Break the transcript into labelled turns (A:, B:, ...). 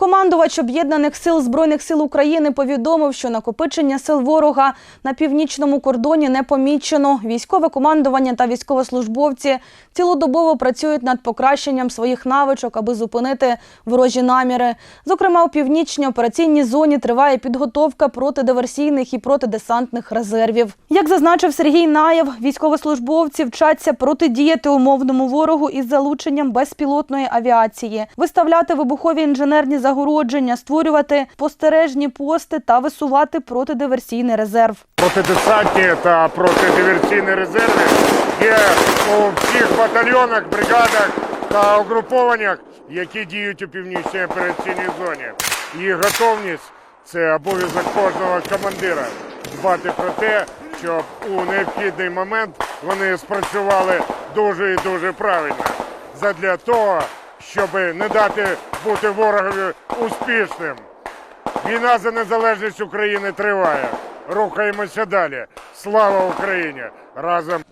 A: Командувач об'єднаних сил збройних сил України повідомив, що накопичення сил ворога на північному кордоні не помічено. Військове командування та військовослужбовці цілодобово працюють над покращенням своїх навичок, аби зупинити ворожі наміри. Зокрема, у північній операційній зоні триває підготовка протидиверсійних і протидесантних резервів. Як зазначив Сергій Наєв, військовослужбовці вчаться протидіяти умовному ворогу із залученням безпілотної авіації, виставляти вибухові інженерні загородження, створювати спостережні пости та висувати протидиверсійний резерв.
B: Протидесантні та протидиверсійні резерви є у всіх батальйонах, бригадах та угрупованнях, які діють у північній операційній зоні. Їх готовність це обов'язок кожного командира дбати про те, щоб у необхідний момент вони спрацювали дуже і дуже правильно. Задля того, щоб не дати бути ворогові успішним. Війна за незалежність України триває. Рухаємося далі. Слава Україні! Разом!